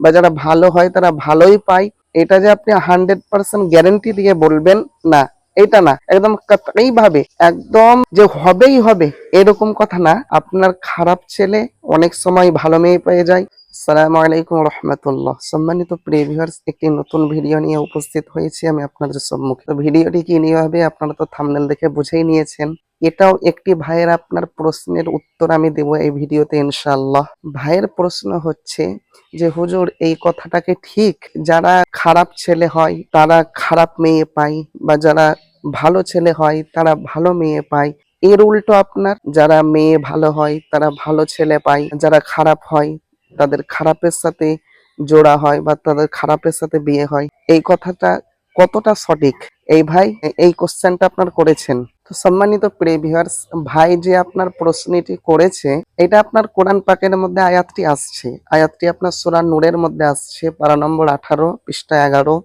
বা যারা ভালো হয় তারা ভালোই পায়। এটা যে আপনি হান্ড্রেড পার্সেন্ট গ্যারেন্টি দিয়ে বলবেন, না, এটা না। একদম কাতই ভাবে, একদম যে হবেই হবে, এরকম কথা না। আপনার খারাপ ছেলে অনেক সময় ভালো মেয়ে পেয়ে যায়। আসসালামু আলাইকুম রহমতুল্লাহ। সম্মানিত প্রিয় একটি নতুন ভিডিও নিয়ে উপস্থিত হয়েছি আমি আপনাদের সম্মুখে। ভিডিওটি কি নিয়ে হবে, আপনারা তো থামনেল দেখে বুঝেই নিয়েছেন। এটাও একটি ভাইয়ের আপনার প্রশ্নের উত্তর আমি দেব এই ভিডিওতে, ইনশাআল্লাহ। ভাইয়ের প্রশ্ন হচ্ছে যে, হুজুর, এই কথাটাকে ঠিক? যারা খারাপ ছেলে হয়, তারা খারাপ মেয়ে পায় বা যারা ভালো ছেলে হয়, তারা ভালো মেয়ে পায়? এর উল্টো আপনার, যারা মেয়ে ভালো হয়, তারা ভালো ছেলে পায়। যারা খারাপ হয়, তাদের খারাপের সাথে জোড়া হয় বা তাদের খারাপের সাথে বিয়ে হয়। এই কথাটা কতটা সঠিক? এই ভাই, এই কোশ্চেনটা আপনার করেছেন। তো সম্মানিত প্রেভিয়ার্স ভাই যে আপনার প্রশ্নটি করেছে, এটা আপনার কোরআন পাকের মধ্যে আয়াতটি আসছে। আয়াতটি আপনার সুরা নূরের মধ্যে আসছে, পারা নম্বর আঠারো, পৃষ্ঠা এগারো,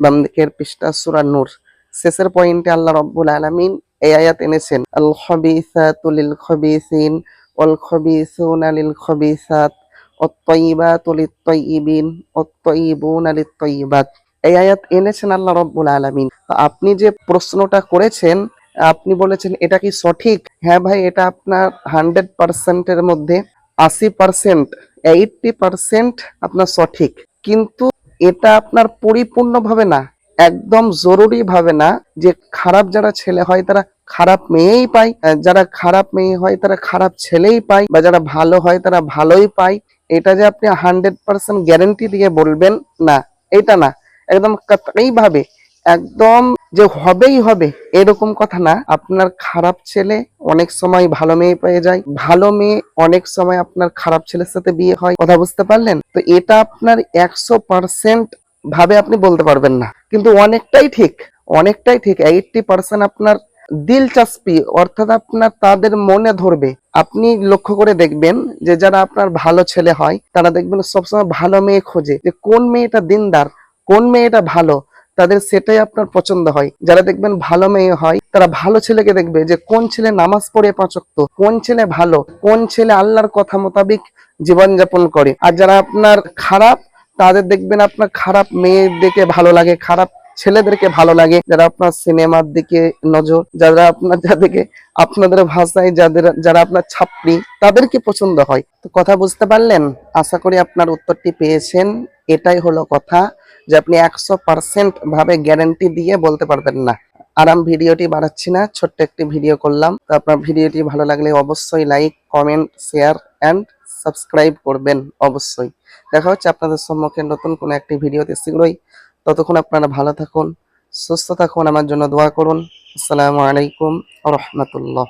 বাম দিকের পৃষ্ঠা সুরা নূর। শেষের পয়েন্টে আল্লাহ রব্বুল আলমিন এই আয়াত এনেছেন, আল খবিসাতুলিল খবিসিন, ওয়াল খবিসুন আলিল খবিসাত অত্তইবাত অলিত তৈবিন অত্তইবুন আলিত তৈবাত। এই আয়াত এনেছেন আল্লাহ রব্বুল আলমিন। আপনি যে প্রশ্নটা করেছেন আপনি বলেছেন, এটা কি সঠিক? হ্যাঁ ভাই, এটা আপনার হান্ড্রেড পার্সেন্টের মধ্যে। আশি পার্সেন্ট, এইটটি পার্সেন্ট আপনার সঠিক। কিন্তু এটা আপনার পরিপূর্ণভাবে না, একদম জরুরি ভাবে না যে খারাপ যারা ছেলে হয়, তারা খারাপ মেয়েই পায় যারা খারাপ মেয়ে হয়, তারা খারাপ ছেলেই পায়, বা যারা ভালো হয়, তারা ভালোই পায়। এটা যে আপনি হান্ড্রেড পার্সেন্ট গ্যারেন্টি দিয়ে বলবেন, না, এটা না। একদম ভাবে একদম যে হবেই হবে, এরকম কথা না। আপনার খারাপ ছেলে অনেক সময় ভালো মেয়ে পেয়ে যায়। ভালো মেয়ে অনেক সময় আপনার খারাপ ছেলের সাথে বিয়ে হয়। কথা বুঝতে পারলেন? তো এটা আপনার একশো পার্সেন্ট ভাবে আপনি বলতে পারবেন না। কিন্তু অনেকটাই ঠিক অনেকটাই ঠিক। এইটটি পার্সেন্ট আপনার দিলচাস্পি অর্থাৎ আপনার তাদের মনে ধরবে। আপনি লক্ষ্য করে দেখবেন যে যারা আপনার ভালো ছেলে হয়, তারা দেখবেন সবসময় ভালো মেয়ে খোঁজে যে কোন মেয়েটা দিনদার, কোন মেয়েটা ভালো। তাদের সেটাই আপনার পছন্দ হয়। যারা দেখবেন ভালো মেয়ে হয়, তারা ভালো ছেলেকে দেখবে যে কোন ছেলে নামাজ পড়ে পাঁচক্ত, কোন ছেলে ভালো, কোন ছেলে আল্লাহর কথা মোতাবিক জীবনযাপন করে। আর যারা আপনার খারাপ, তাদের দেখবেন আপনার খারাপ মেয়ে দেখে ভালো লাগে, খারাপ ছেলেদেরকে ভালো লাগে, যারা আপনার সিনেমার দিকে নজর, যারা আপনার যাদেরকে আপনাদের ভাষায় যাদের, যারা আপনার ছাপড়ি, তাদেরকে পছন্দ হয়। তো কথা বুঝতে পারলেন? আশা করি আপনার উত্তরটি পেয়েছেন। এটাই হলো কথা যে আপনি একশো পার্সেন্ট ভাবে গ্যারেন্টি দিয়ে বলতে পারবেন না। আর আমি ভিডিওটি বাড়াচ্ছি না, ছোট্ট একটি ভিডিও করলাম। তো আপনার ভিডিওটি ভালো লাগলে অবশ্যই like, comment, share and subscribe করবেন অবশ্যই। দেখা হচ্ছে আপনাদের সম্মুখে নতুন কোনো একটি ভিডিওতে। শীঘ্রই ততক্ষণ আপনারা ভালো থাকুন সুস্থ থাকুন আমার জন্য দোয়া করুন। আসসালামু আলাইকুম রহমতুল্লাহ।